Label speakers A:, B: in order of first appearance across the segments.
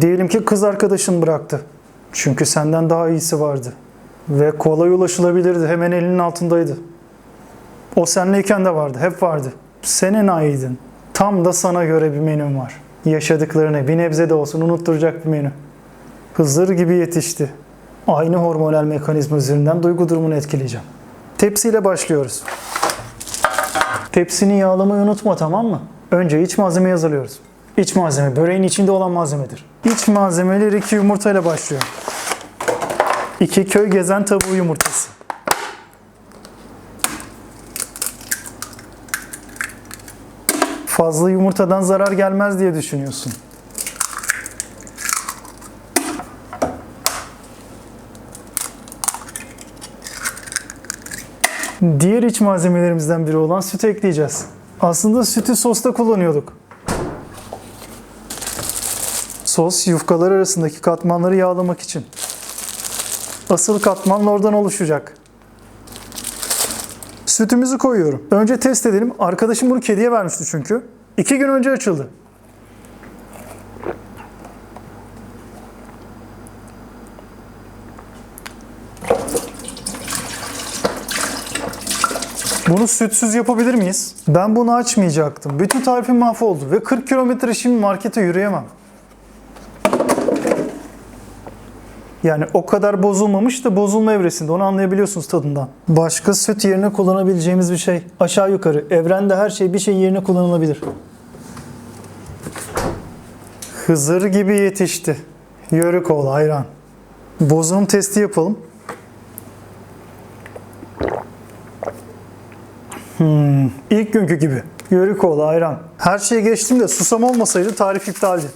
A: Diyelim ki kız arkadaşın bıraktı. Çünkü senden daha iyisi vardı. Ve kolay ulaşılabilirdi. Hemen elinin altındaydı. O senleyken de vardı. Hep vardı. Senin aydın. Tam da sana göre bir menüm var. Yaşadıklarını bir nebze de olsun unutturacak bir menü. Hızır gibi yetişti. Aynı hormonal mekanizma üzerinden duygu durumunu etkileyeceğim. Tepsiyle başlıyoruz. Tepsini yağlamayı unutma tamam mı? Önce iç malzemeyi hazırlıyoruz. İç malzeme böreğin içinde olan malzemedir. İç malzemeler iki yumurtayla başlıyor. İki köy gezen tavuğu yumurtası. Fazla yumurtadan zarar gelmez diye düşünüyorsun. Diğer iç malzemelerimizden biri olan sütü ekleyeceğiz. Aslında sütü sosta kullanıyorduk. Sos yufkalar arasındaki katmanları yağlamak için. Asıl katman oradan oluşacak. Sütümüzü koyuyorum. Önce test edelim. Arkadaşım bunu kediye vermişti çünkü. İki gün önce açıldı. Bunu sütsüz yapabilir miyiz? Ben bunu açmayacaktım. Bütün tarifim mahvoldu ve 40 kilometre şimdi markete yürüyemem. Yani o kadar bozulmamış da bozulma evresinde onu anlayabiliyorsunuz tadından. Başka süt yerine kullanabileceğimiz bir şey. Aşağı yukarı evrende her şey bir şey yerine kullanılabilir. Hızır gibi yetişti. Yörük ol hayran. Bozulum testi yapalım. Hmm, ilk günkü gibi. Yörük ol ayran. Her şeye geçtim de susam olmasaydı tarif iptaldi.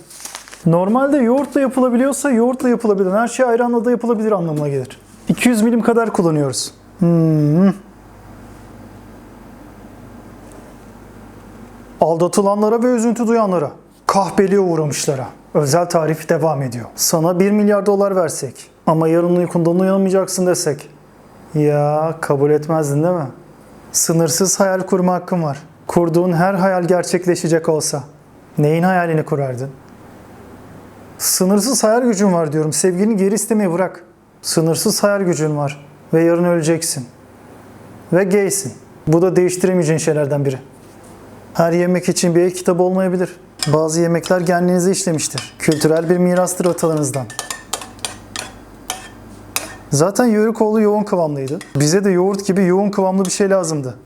A: Normalde yoğurtla yapılabiliyorsa yoğurtla yapılabilir. Her şey ayranla da yapılabilir anlamına gelir. 200 milim kadar kullanıyoruz. Hmm. Aldatılanlara ve üzüntü duyanlara, kahpeliğe uğramışlara. Özel tarif devam ediyor. Sana 1 milyar dolar versek ama yarın uykundan uyanamayacaksın desek. Ya kabul etmezdin değil mi? Sınırsız hayal kurma hakkın var. Kurduğun her hayal gerçekleşecek olsa neyin hayalini kurardın? Sınırsız hayal gücün var diyorum. Sevgini geri istemeyi bırak. Sınırsız hayal gücün var. Ve yarın öleceksin. Ve gaysin. Bu da değiştiremeyeceğin şeylerden biri. Her yemek için bir el kitabı olmayabilir. Bazı yemekler genliğinize işlemiştir. Kültürel bir mirastır atalarınızdan. Zaten Yörükoğlu yoğun kıvamlıydı. Bize de yoğurt gibi yoğun kıvamlı bir şey lazımdı.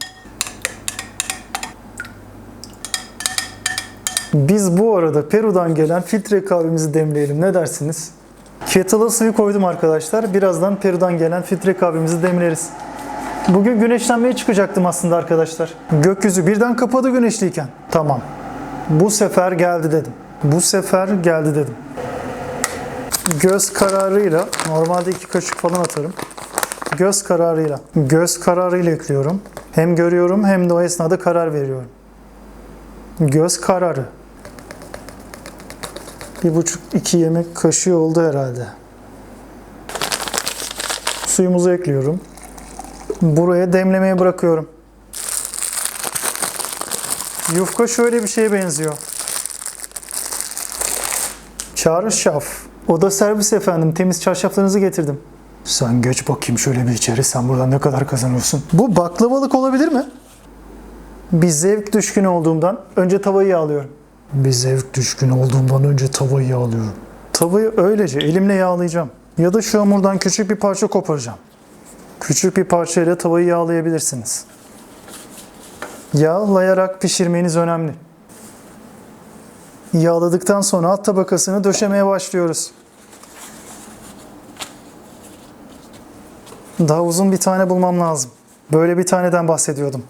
A: Biz bu arada Peru'dan gelen filtre kahvemizi demleyelim. Ne dersiniz? Kettle'a suyu koydum arkadaşlar. Birazdan Peru'dan gelen filtre kahvemizi demleriz. Bugün güneşlenmeye çıkacaktım aslında arkadaşlar. Gökyüzü birden kapadı güneşliyken. Tamam. Bu sefer geldi dedim. Bu sefer geldi dedim. Göz kararıyla, normalde iki kaşık falan atarım. Göz kararıyla, göz kararıyla ekliyorum. Hem görüyorum hem de o esnada karar veriyorum. Göz kararı. Bir buçuk iki yemek kaşığı oldu herhalde. Suyumuzu ekliyorum. Buraya demlemeye bırakıyorum. Yufka şöyle bir şeye benziyor. Çağrışaf. Oda servis efendim. Temiz çarşaflarınızı getirdim. Sen geç bakayım şöyle bir içeri. Sen buradan ne kadar kazanıyorsun? Bu baklavalık olabilir mi? Bir zevk düşkünü olduğumdan önce tavayı yağlıyorum. Bir zevk düşkünü olduğumdan önce tavayı yağlıyorum. Tavayı öylece elimle yağlayacağım. Ya da şu hamurdan küçük bir parça koparacağım. Küçük bir parçayla tavayı yağlayabilirsiniz. Yağlayarak pişirmeniz önemli. Yağladıktan sonra alt tabakasını döşemeye başlıyoruz. Daha uzun bir tane bulmam lazım. Böyle bir taneden bahsediyordum.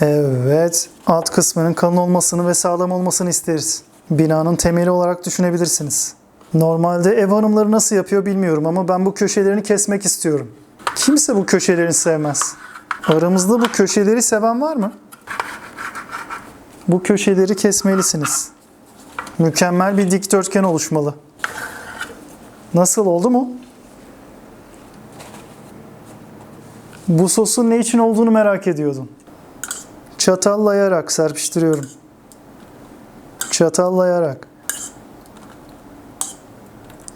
A: Evet, alt kısmının kalın olmasını ve sağlam olmasını isteriz. Binanın temeli olarak düşünebilirsiniz. Normalde ev hanımları nasıl yapıyor bilmiyorum ama ben bu köşelerini kesmek istiyorum. Kimse bu köşelerini sevmez. Aramızda bu köşeleri seven var mı? Bu köşeleri kesmelisiniz. Mükemmel bir dikdörtgen oluşmalı. Nasıl oldu mu? Bu sosun ne için olduğunu merak ediyordum. Çatallayarak serpiştiriyorum. Çatallayarak.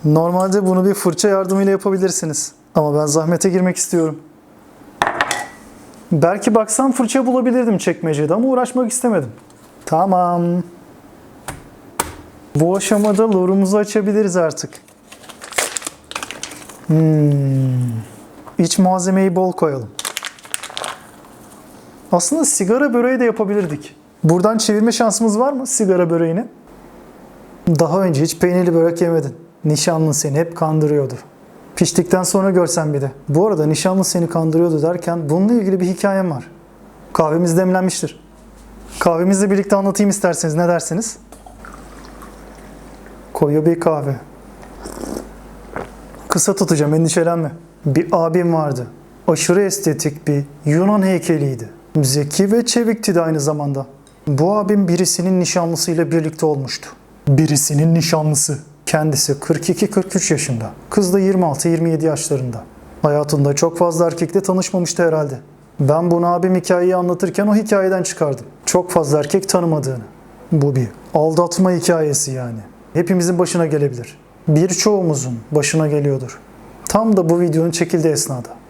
A: Normalde bunu bir fırça yardımıyla yapabilirsiniz. Ama ben zahmete girmek istiyorum. Belki baksam fırça bulabilirdim çekmecede ama uğraşmak istemedim. Tamam. Bu aşamada lorumuzu açabiliriz artık. Hmm. İç malzemeyi bol koyalım. Aslında sigara böreği de yapabilirdik. Buradan çevirme şansımız var mı sigara böreğini? Daha önce hiç peynirli börek yemedin. Nişanlın seni hep kandırıyordu. Piştikten sonra görsen bir de. Bu arada nişanlın seni kandırıyordu derken bununla ilgili bir hikayem var. Kahvemiz demlenmiştir. Kahvemizle birlikte anlatayım isterseniz ne dersiniz? Koyu bir kahve. Kısa tutacağım endişelenme. Bir abim vardı. Aşırı estetik bir Yunan heykeliydi. Zeki ve çevikti de aynı zamanda. Bu abim birisinin nişanlısıyla birlikte olmuştu. Birisinin nişanlısı. Kendisi 42-43 yaşında. Kız da 26-27 yaşlarında. Hayatında çok fazla erkekle tanışmamıştı herhalde. Ben bunu abim hikayeyi anlatırken o hikayeden çıkardım. Çok fazla erkek tanımadığını. Bu bir aldatma hikayesi yani. Hepimizin başına gelebilir. Birçoğumuzun başına geliyordur. Tam da bu videonun çekildiği esnada.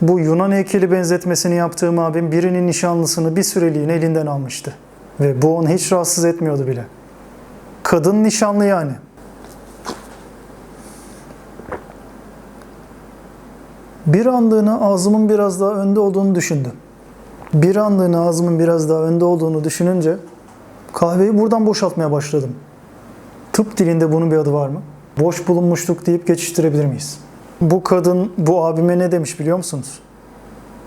A: Bu Yunan heykeli benzetmesini yaptığım abim birinin nişanlısını bir süreliğine elinden almıştı. Ve bu onu hiç rahatsız etmiyordu bile. Kadın nişanlı yani. Bir anlığına ağzımın biraz daha önde olduğunu düşündüm. Bir anlığına ağzımın biraz daha önde olduğunu düşününce kahveyi buradan boşaltmaya başladım. Tıp dilinde bunun bir adı var mı? Boş bulunmuşluk deyip geçiştirebilir miyiz? Bu kadın bu abime ne demiş biliyor musunuz?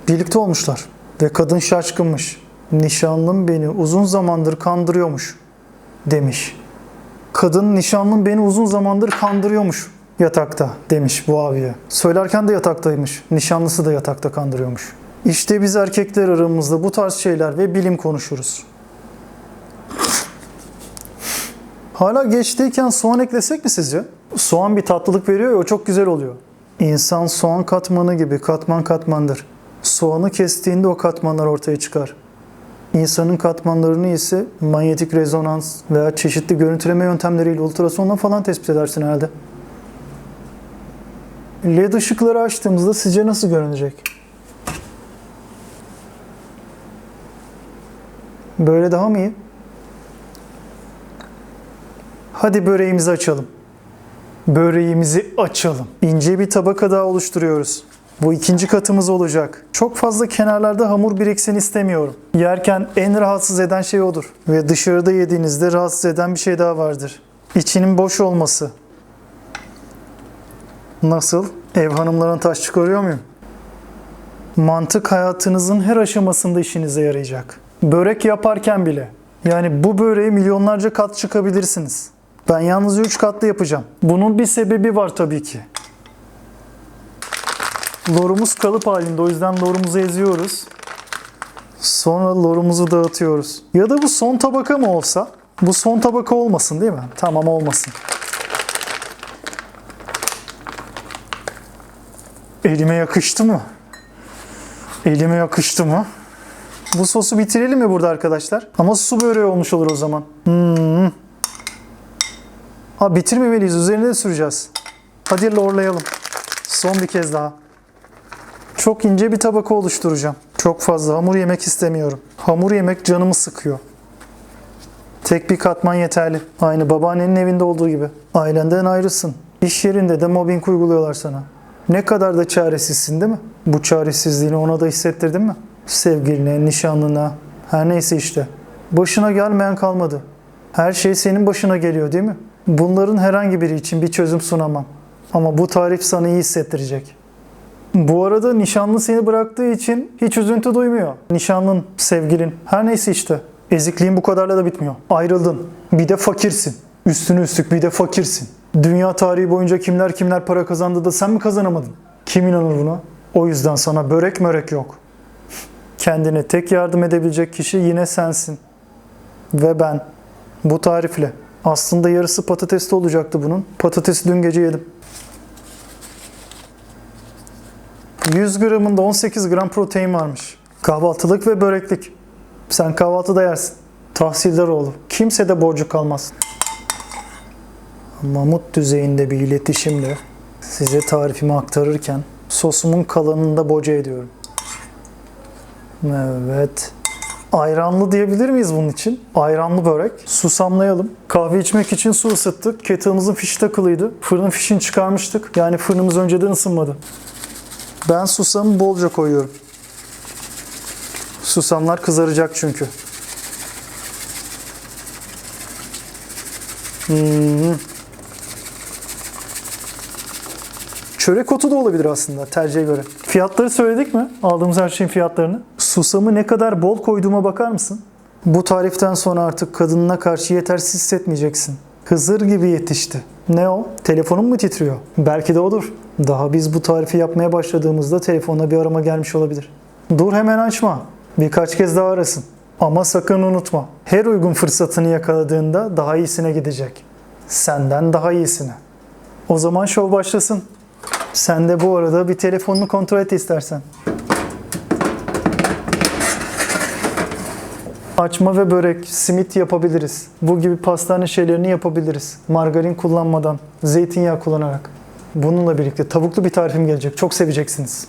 A: Birlikte olmuşlar ve kadın şaşkınmış. Nişanlım beni uzun zamandır kandırıyormuş demiş. Kadın nişanlım beni uzun zamandır kandırıyormuş yatakta demiş bu abiye. Söylerken de yataktaymış. Nişanlısı da yatakta kandırıyormuş. İşte biz erkekler aramızda bu tarz şeyler ve bilim konuşuruz. Hala geçtiyken soğan eklesek mi sizce? Soğan bir tatlılık veriyor ya o çok güzel oluyor. İnsan soğan katmanı gibi katman katmandır. Soğanı kestiğinde o katmanlar ortaya çıkar. İnsanın katmanlarını ise manyetik rezonans veya çeşitli görüntüleme yöntemleriyle ultrasonla falan tespit edersin herhalde. LED ışıkları açtığımızda sizce nasıl görünecek? Böyle daha mı iyi? Hadi böreğimizi açalım. Böreğimizi açalım. İnce bir tabaka daha oluşturuyoruz. Bu ikinci katımız olacak. Çok fazla kenarlarda hamur biriksin istemiyorum. Yerken en rahatsız eden şey odur. Ve dışarıda yediğinizde rahatsız eden bir şey daha vardır. İçinin boş olması. Nasıl? Ev hanımlarına taş çıkarıyor muyum? Mantık hayatınızın her aşamasında işinize yarayacak. Börek yaparken bile. Yani bu böreği milyonlarca kat çıkabilirsiniz. Ben yalnızca 3 katlı yapacağım. Bunun bir sebebi var tabii ki. Lorumuz kalıp halinde o yüzden lorumuzu eziyoruz. Sonra lorumuzu dağıtıyoruz. Ya da bu son tabaka mı olsa? Bu son tabaka olmasın değil mi? Tamam olmasın. Elime yakıştı mı? Elime yakıştı mı? Bu sosu bitirelim mi burada arkadaşlar? Ama su böreği olmuş olur o zaman. Hmm. Ha bitirmemeliyiz. Üzerine de süreceğiz. Hadi lorlayalım. Son bir kez daha. Çok ince bir tabaka oluşturacağım. Çok fazla hamur yemek istemiyorum. Hamur yemek canımı sıkıyor. Tek bir katman yeterli. Aynı babaannenin evinde olduğu gibi. Ailenden ayrısın. İş yerinde de mobbing uyguluyorlar sana. Ne kadar da çaresizsin değil mi? Bu çaresizliğini ona da hissettirdin mi? Sevgiline, nişanlına, her neyse işte. Başına gelmeyen kalmadı. Her şey senin başına geliyor değil mi? Bunların herhangi biri için bir çözüm sunamam. Ama bu tarif sana iyi hissettirecek. Bu arada nişanlı seni bıraktığı için hiç üzüntü duymuyor. Nişanlın, sevgilin, her neyse işte. Ezikliğin bu kadarla da bitmiyor. Ayrıldın. Bir de fakirsin. Üstüne üstlük bir de fakirsin. Dünya tarihi boyunca kimler kimler para kazandı da sen mi kazanamadın? Kim inanır buna? O yüzden sana börek mörek yok. Kendine tek yardım edebilecek kişi yine sensin. Ve ben. Bu tarifle. Aslında yarısı patatesli olacaktı bunun. Patatesi dün gece yedim. 100 gramında 18 gram protein varmış. Kahvaltılık ve böreklik. Sen kahvaltıda yersin. Tahsildar oğlu. Kimse de borcu kalmaz. mamut düzeyinde bir iletişimle size tarifimi aktarırken sosumun kalanını da boca ediyorum. Evet. Ayranlı diyebilir miyiz bunun için? Ayranlı börek. Susamlayalım. Kahve içmek için su ısıttık. Kettle'ımızın fişi takılıydı. Fırının fişini çıkarmıştık. Yani fırınımız önceden ısınmadı. Ben susamı bolca koyuyorum. Susamlar kızaracak çünkü. Hmm. Çörek otu da olabilir aslında tercihe göre. Fiyatları söyledik mi? Aldığımız her şeyin fiyatlarını. Susamı ne kadar bol koyduğuma bakar mısın? Bu tariften sonra artık kadınına karşı yetersiz hissetmeyeceksin. Hızır gibi yetişti. Ne o? Telefonun mu titriyor? Belki de odur. Daha biz bu tarifi yapmaya başladığımızda telefonuna bir arama gelmiş olabilir. Dur hemen açma. Birkaç kez daha arasın. Ama sakın unutma. Her uygun fırsatını yakaladığında daha iyisine gidecek. Senden daha iyisine. O zaman şov başlasın. Sen de bu arada bir telefonunu kontrol et istersen. Açma ve börek, simit yapabiliriz. Bu gibi pastane şeylerini yapabiliriz. Margarin kullanmadan, zeytinyağı kullanarak. Bununla birlikte tavuklu bir tarifim gelecek. Çok seveceksiniz.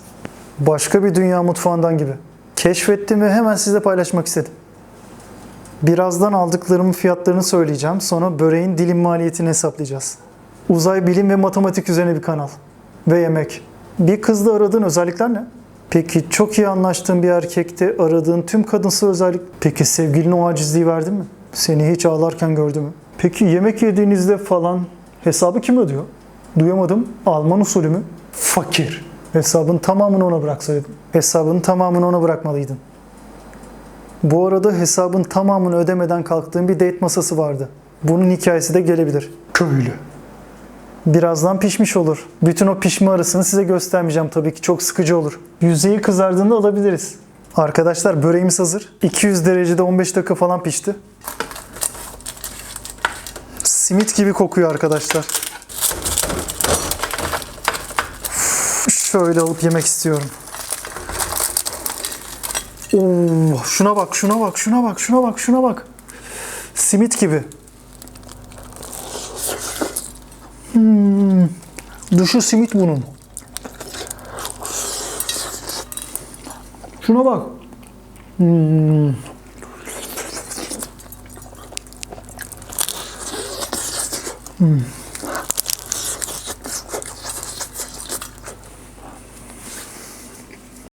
A: Başka bir dünya mutfağından gibi. Keşfettim ve hemen sizle paylaşmak istedim. Birazdan aldıklarımın fiyatlarını söyleyeceğim. Sonra böreğin dilim maliyetini hesaplayacağız. Uzay, bilim ve matematik üzerine bir kanal. Ve yemek. Bir kızda aradığın özellikler ne? Peki çok iyi anlaştığın bir erkekte aradığın tüm kadınsı özellik. Peki sevgilinin o acizliği verdi mi? Seni hiç ağlarken gördü mü? Peki yemek yediğinizde falan hesabı kim ödüyor? Duyamadım. Alman usulü mü? Fakir. Hesabın tamamını ona bıraksaydın. Hesabın tamamını ona bırakmalıydın. Bu arada hesabın tamamını ödemeden kalktığın bir date masası vardı. Bunun hikayesi de gelebilir. Köylü. Birazdan pişmiş olur. Bütün o pişme arasını size göstermeyeceğim tabii ki çok sıkıcı olur. Yüzeyi kızardığında alabiliriz. Arkadaşlar böreğimiz hazır. 200 derecede 15 dakika falan pişti. Simit gibi kokuyor arkadaşlar. Şöyle alıp yemek istiyorum. Oo, şuna bak, şuna bak, şuna bak, şuna bak, şuna bak. Simit gibi. Hmm, dışı simit bunun. Şuna bak. Hmm. Hmm.